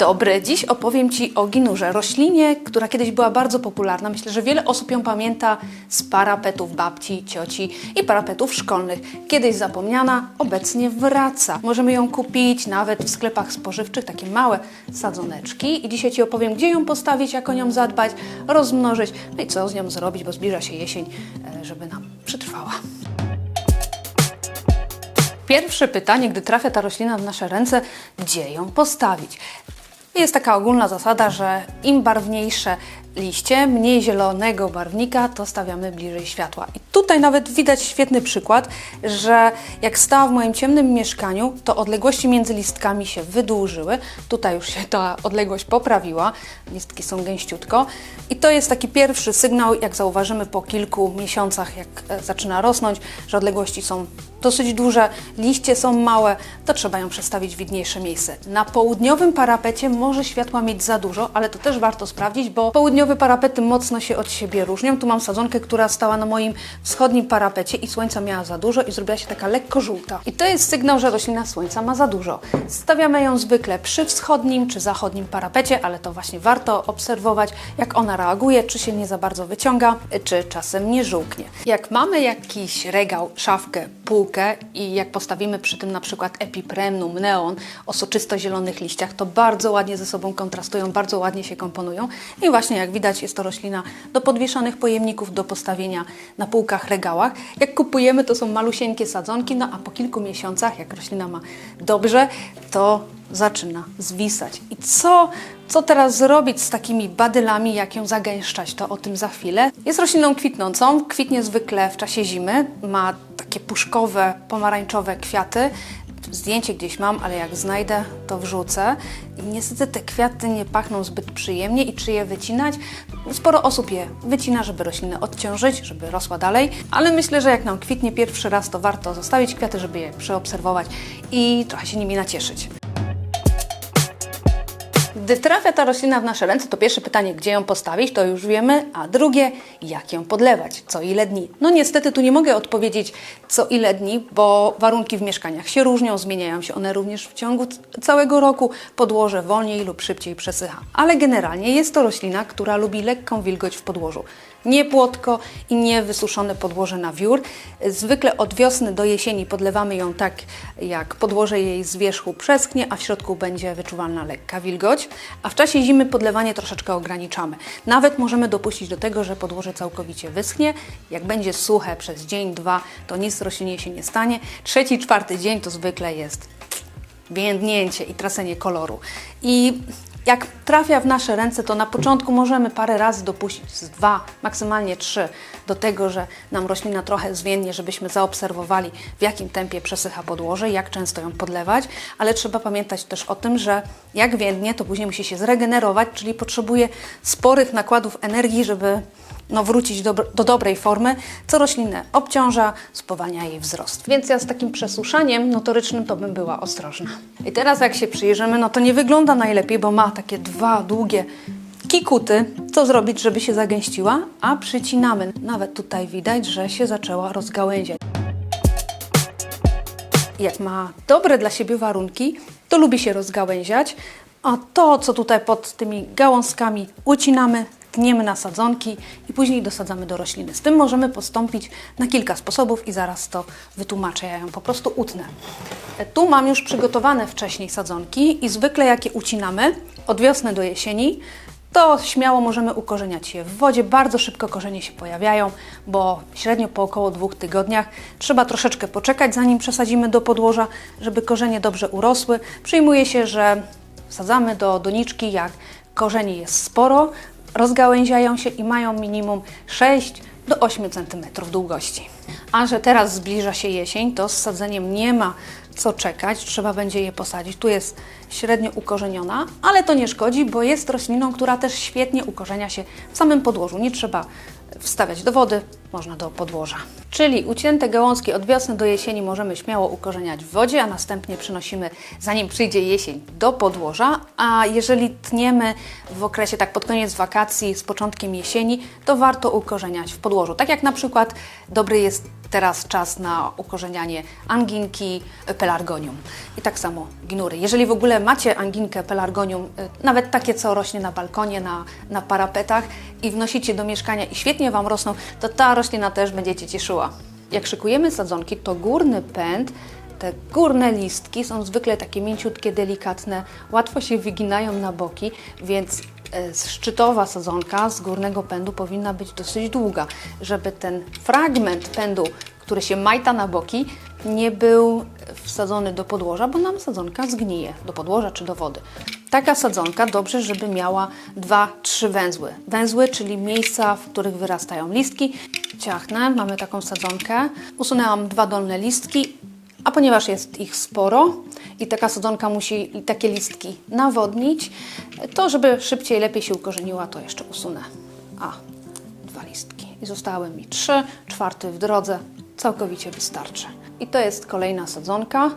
dobry, dziś opowiem Ci o ginurze, roślinie, która kiedyś była bardzo popularna. Myślę, że wiele osób ją pamięta z parapetów babci, cioci i parapetów szkolnych. Kiedyś zapomniana, obecnie wraca. Możemy ją kupić nawet w sklepach spożywczych, takie małe sadzoneczki. I dzisiaj Ci opowiem, gdzie ją postawić, jak o nią zadbać, rozmnożyć, no i co z nią zrobić, bo zbliża się jesień, e, żeby nam przetrwała. Pierwsze pytanie, gdy trafia ta roślina w nasze ręce, gdzie ją postawić? Jest taka ogólna zasada, że im barwniejsze liście, mniej zielonego barwnika, to stawiamy bliżej światła. I tutaj nawet widać świetny przykład, że jak stała w moim ciemnym mieszkaniu, to odległości między listkami się wydłużyły. Tutaj już się ta odległość poprawiła, listki są gęściutko. I to jest taki pierwszy sygnał, jak zauważymy po kilku miesiącach, jak e, zaczyna rosnąć, że odległości są dosyć duże, liście są małe, to trzeba ją przestawić w widniejsze miejsce. Na południowym parapecie może światła mieć za dużo, ale to też warto sprawdzić, bo południowe parapety mocno się od siebie różnią. Tu mam sadzonkę, która stała na moim wschodnim parapecie i słońca miała za dużo i zrobiła się taka lekko żółta. I to jest sygnał, że roślina słońca ma za dużo. Stawiamy ją zwykle przy wschodnim czy zachodnim parapecie, ale to właśnie warto obserwować, jak ona reaguje, czy się nie za bardzo wyciąga, czy czasem nie żółknie. Jak mamy jakiś regał, szafkę, i jak postawimy przy tym na przykład epipremnum, neon o soczysto-zielonych liściach, to bardzo ładnie ze sobą kontrastują, bardzo ładnie się komponują. I właśnie jak widać jest to roślina do podwieszanych pojemników, do postawienia na półkach, regałach. Jak kupujemy to są malusieńkie sadzonki, no a po kilku miesiącach, jak roślina ma dobrze, to zaczyna zwisać. I co, co teraz zrobić z takimi badylami, jak ją zagęszczać, to o tym za chwilę. Jest rośliną kwitnącą, kwitnie zwykle w czasie zimy, ma takie puszkowe, pomarańczowe kwiaty. Zdjęcie gdzieś mam, ale jak znajdę, to wrzucę. I niestety te kwiaty nie pachną zbyt przyjemnie i czy je wycinać? Sporo osób je wycina, żeby roślinę odciążyć, żeby rosła dalej, ale myślę, że jak nam kwitnie pierwszy raz, to warto zostawić kwiaty, żeby je przeobserwować i trochę się nimi nacieszyć. Gdy trafia ta roślina w nasze ręce, to pierwsze pytanie, gdzie ją postawić, to już wiemy, a drugie, jak ją podlewać, co ile dni. No niestety tu nie mogę odpowiedzieć co ile dni, bo warunki w mieszkaniach się różnią, zmieniają się one również w ciągu całego roku, podłoże wolniej lub szybciej przesycha. Ale generalnie jest to roślina, która lubi lekką wilgoć w podłożu. Nie płotko i nie wysuszone podłoże na wiór. Zwykle od wiosny do jesieni podlewamy ją tak, jak podłoże jej z wierzchu przeschnie, a w środku będzie wyczuwalna lekka wilgoć. A w czasie zimy podlewanie troszeczkę ograniczamy. Nawet możemy dopuścić do tego, że podłoże całkowicie wyschnie. Jak będzie suche przez dzień, dwa, to nic roślinie się nie stanie. Trzeci, czwarty dzień to zwykle jest więdnięcie i tracenie koloru. I jak trafia w nasze ręce, to na początku możemy parę razy dopuścić, z dwa, maksymalnie trzy, do tego, że nam roślina trochę zwiędnie, żebyśmy zaobserwowali, w jakim tempie przesycha podłoże, jak często ją podlewać, ale trzeba pamiętać też o tym, że jak więdnie, to później musi się zregenerować, czyli potrzebuje sporych nakładów energii, żeby no, wrócić do, do dobrej formy, co roślinę obciąża, spowalnia jej wzrost. Więc ja z takim przesuszaniem notorycznym to bym była ostrożna. I teraz jak się przyjrzymy, no to nie wygląda najlepiej, bo ma takie dwa długie kikuty. Co zrobić, żeby się zagęściła? A przycinamy. Nawet tutaj widać, że się zaczęła rozgałęziać. Jak ma dobre dla siebie warunki, to lubi się rozgałęziać. A to, co tutaj pod tymi gałązkami ucinamy, tniemy na sadzonki i później dosadzamy do rośliny. Z tym możemy postąpić na kilka sposobów i zaraz to wytłumaczę. Ja ją po prostu utnę. E, Tu mam już przygotowane wcześniej sadzonki i zwykle jak je ucinamy od wiosny do jesieni, to śmiało możemy ukorzeniać je w wodzie. Bardzo szybko korzenie się pojawiają, bo średnio po około dwóch tygodniach trzeba troszeczkę poczekać, zanim przesadzimy do podłoża, żeby korzenie dobrze urosły. Przyjmuje się, że wsadzamy do doniczki, jak korzeni jest sporo, rozgałęziają się i mają minimum 6 do 8 cm długości. A że teraz zbliża się jesień, to z sadzeniem nie ma co czekać, trzeba będzie je posadzić. Tu jest średnio ukorzeniona, ale to nie szkodzi, bo jest rośliną, która też świetnie ukorzenia się w samym podłożu. Nie trzeba wstawiać do wody, można do podłoża. Czyli ucięte gałązki od wiosny do jesieni możemy śmiało ukorzeniać w wodzie, a następnie przynosimy, zanim przyjdzie jesień, do podłoża. A jeżeli tniemy w okresie tak pod koniec wakacji, z początkiem jesieni, to warto ukorzeniać w podłożu. Tak jak na przykład dobry jest Teraz czas na ukorzenianie anginki pelargonium. I tak samo gnury. Jeżeli w ogóle macie anginkę pelargonium, e, nawet takie, co rośnie na balkonie, na, na parapetach i wnosicie do mieszkania i świetnie Wam rosną, to ta roślina też będzie Cię cieszyła. Jak szykujemy sadzonki, to górny pęd te górne listki są zwykle takie mięciutkie, delikatne, łatwo się wyginają na boki, więc szczytowa sadzonka z górnego pędu powinna być dosyć długa, żeby ten fragment pędu, który się majta na boki, nie był wsadzony do podłoża, bo nam sadzonka zgnije do podłoża czy do wody. Taka sadzonka dobrze, żeby miała dwa, trzy węzły. Węzły, czyli miejsca, w których wyrastają listki. Ciachnę, mamy taką sadzonkę. Usunęłam dwa dolne listki a ponieważ jest ich sporo i taka sadzonka musi takie listki nawodnić, to żeby szybciej, lepiej się ukorzeniła, to jeszcze usunę. A, dwa listki. I zostały mi trzy, czwarty w drodze. Całkowicie wystarczy. I to jest kolejna sadzonka.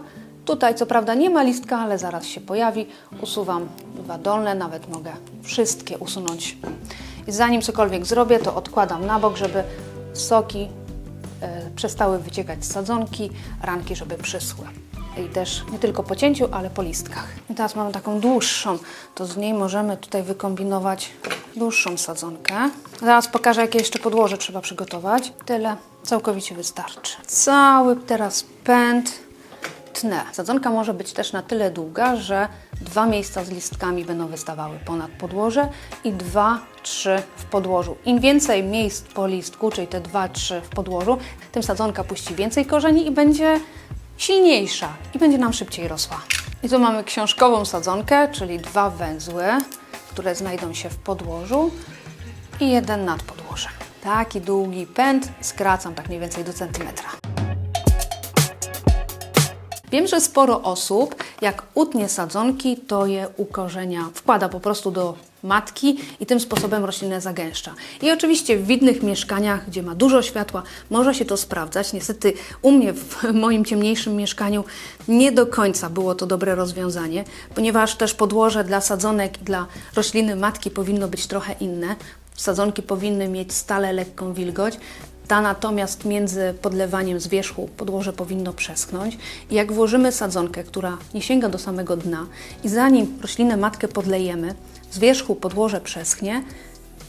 Tutaj co prawda nie ma listka, ale zaraz się pojawi. Usuwam dwa dolne, nawet mogę wszystkie usunąć. I zanim cokolwiek zrobię, to odkładam na bok, żeby soki przestały wyciekać sadzonki, ranki, żeby przyschły. I też nie tylko po cięciu, ale po listkach. I teraz mamy taką dłuższą, to z niej możemy tutaj wykombinować dłuższą sadzonkę. Zaraz pokażę, jakie jeszcze podłoże trzeba przygotować. Tyle całkowicie wystarczy. Cały teraz pęd Sadzonka może być też na tyle długa, że dwa miejsca z listkami będą wystawały ponad podłoże i dwa, trzy w podłożu. Im więcej miejsc po listku, czyli te dwa, trzy w podłożu, tym sadzonka puści więcej korzeni i będzie silniejsza i będzie nam szybciej rosła. I tu mamy książkową sadzonkę, czyli dwa węzły, które znajdą się w podłożu i jeden nad podłożem. Taki długi pęd skracam tak mniej więcej do centymetra. Wiem, że sporo osób, jak utnie sadzonki, to je ukorzenia wkłada po prostu do matki i tym sposobem roślinę zagęszcza. I oczywiście w widnych mieszkaniach, gdzie ma dużo światła, może się to sprawdzać. Niestety u mnie w moim ciemniejszym mieszkaniu nie do końca było to dobre rozwiązanie, ponieważ też podłoże dla sadzonek i dla rośliny matki powinno być trochę inne. Sadzonki powinny mieć stale lekką wilgoć, ta natomiast między podlewaniem z wierzchu podłoże powinno przeschnąć. I jak włożymy sadzonkę, która nie sięga do samego dna i zanim roślinę matkę podlejemy, z wierzchu podłoże przeschnie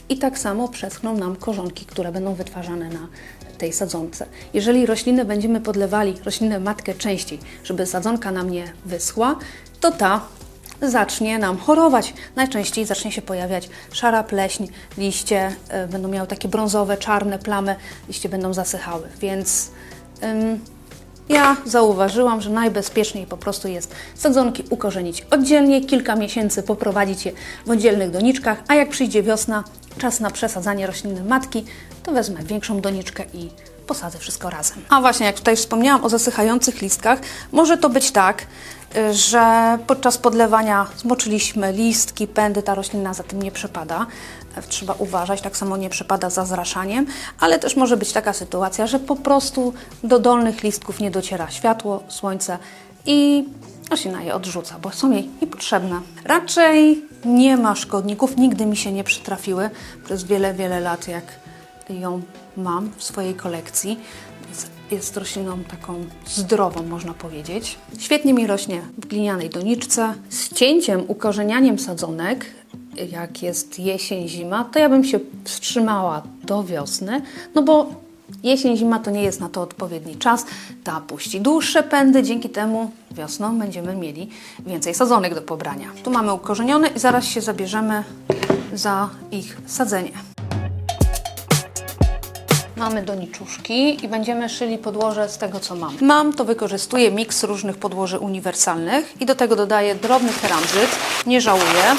i tak samo przeschną nam korzonki, które będą wytwarzane na tej sadzonce. Jeżeli roślinę będziemy podlewali, roślinę matkę częściej, żeby sadzonka nam nie wyschła, to ta zacznie nam chorować. Najczęściej zacznie się pojawiać szara pleśń, liście y, będą miały takie brązowe, czarne plamy, liście będą zasychały. Więc ym, ja zauważyłam, że najbezpieczniej po prostu jest sadzonki ukorzenić oddzielnie, kilka miesięcy poprowadzić je w oddzielnych doniczkach, a jak przyjdzie wiosna, czas na przesadzanie rośliny matki, to wezmę większą doniczkę i posadzę wszystko razem. A właśnie, jak tutaj wspomniałam o zasychających listkach, może to być tak, że podczas podlewania zmoczyliśmy listki, pędy, ta roślina za tym nie przepada. E, Trzeba uważać, tak samo nie przepada za zraszaniem, ale też może być taka sytuacja, że po prostu do dolnych listków nie dociera światło, słońce i roślina je odrzuca, bo są jej niepotrzebne. Raczej nie ma szkodników, nigdy mi się nie przytrafiły przez wiele, wiele lat, jak ją mam w swojej kolekcji. Jest- rośliną taką zdrową, można powiedzieć. Świetnie mi rośnie w glinianej doniczce. Z cięciem, ukorzenianiem sadzonek, jak jest jesień, zima, to ja bym się wstrzymała do wiosny, no bo jesień, zima to nie jest na to odpowiedni czas. Ta puści dłuższe pędy, dzięki temu wiosną będziemy mieli więcej sadzonek do pobrania. Tu mamy ukorzenione i zaraz się zabierzemy za ich sadzenie. Mamy doniczuszki i będziemy szyli podłoże z tego, co mam. Mam, to wykorzystuję miks różnych podłoży uniwersalnych i do tego dodaję drobny keramzyt. Nie żałuję.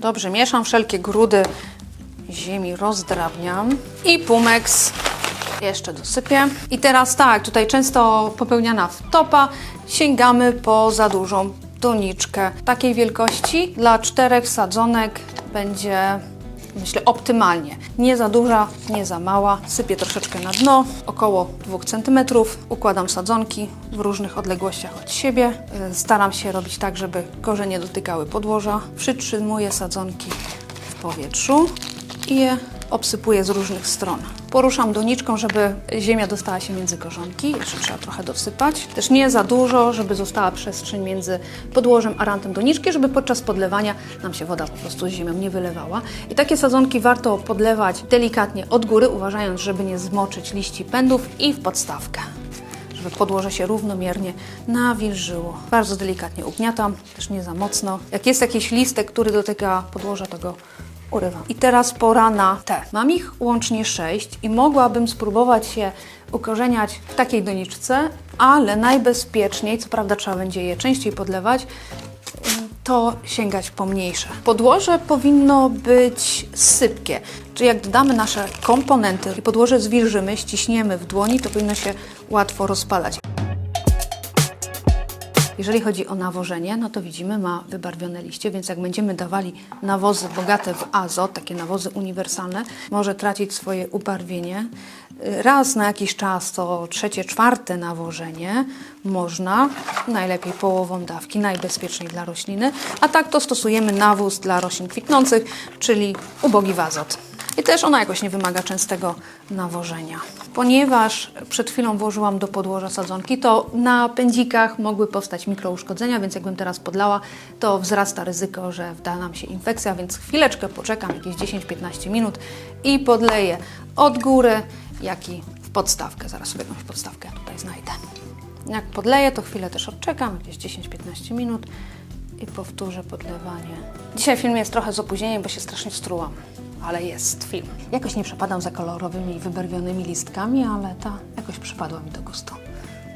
Dobrze mieszam, wszelkie grudy ziemi rozdrabniam i pumeks jeszcze dosypię. I teraz tak, tutaj często popełniana wtopa, sięgamy po za dużą doniczkę. Takiej wielkości dla czterech sadzonek będzie myślę optymalnie. Nie za duża, nie za mała. Sypię troszeczkę na dno, około 2 cm. Układam sadzonki w różnych odległościach od siebie. E, Staram się robić tak, żeby korzenie dotykały podłoża. Przytrzymuję sadzonki w powietrzu i je obsypuję z różnych stron. Poruszam doniczką, żeby ziemia dostała się między korzonki. Jeszcze trzeba trochę dosypać. Też nie za dużo, żeby została przestrzeń między podłożem a rantem doniczki, żeby podczas podlewania nam się woda po prostu z ziemią nie wylewała. I takie sadzonki warto podlewać delikatnie od góry, uważając, żeby nie zmoczyć liści pędów i w podstawkę żeby podłoże się równomiernie nawilżyło. Bardzo delikatnie ugniatam, też nie za mocno. Jak jest jakiś listek, który dotyka podłoża, to go urywam. I teraz pora na te. Mam ich łącznie sześć i mogłabym spróbować się ukorzeniać w takiej doniczce, ale najbezpieczniej, co prawda trzeba będzie je częściej podlewać, to sięgać po mniejsze. Podłoże powinno być sypkie, czyli jak dodamy nasze komponenty i podłoże zwilżymy, ściśniemy w dłoni, to powinno się łatwo rozpalać. Jeżeli chodzi o nawożenie, no to widzimy, ma wybarwione liście, więc jak będziemy dawali nawozy bogate w azot, takie nawozy uniwersalne, może tracić swoje ubarwienie. Raz na jakiś czas, to trzecie, czwarte nawożenie można, najlepiej połową dawki, najbezpieczniej dla rośliny, a tak to stosujemy nawóz dla roślin kwitnących, czyli ubogi w azot. I też ona jakoś nie wymaga częstego nawożenia. Ponieważ przed chwilą włożyłam do podłoża sadzonki, to na pędzikach mogły powstać mikrouszkodzenia, więc jakbym teraz podlała, to wzrasta ryzyko, że wda nam się infekcja, więc chwileczkę poczekam, jakieś 10-15 minut i podleję od góry, jak i w podstawkę. Zaraz sobie jakąś podstawkę tutaj znajdę. Jak podleję, to chwilę też odczekam, jakieś 10-15 minut i powtórzę podlewanie. Dzisiaj film jest trochę z opóźnieniem, bo się strasznie strułam, ale jest film. Jakoś nie przepadam za kolorowymi, wybarwionymi listkami, ale ta jakoś przypadła mi do gustu.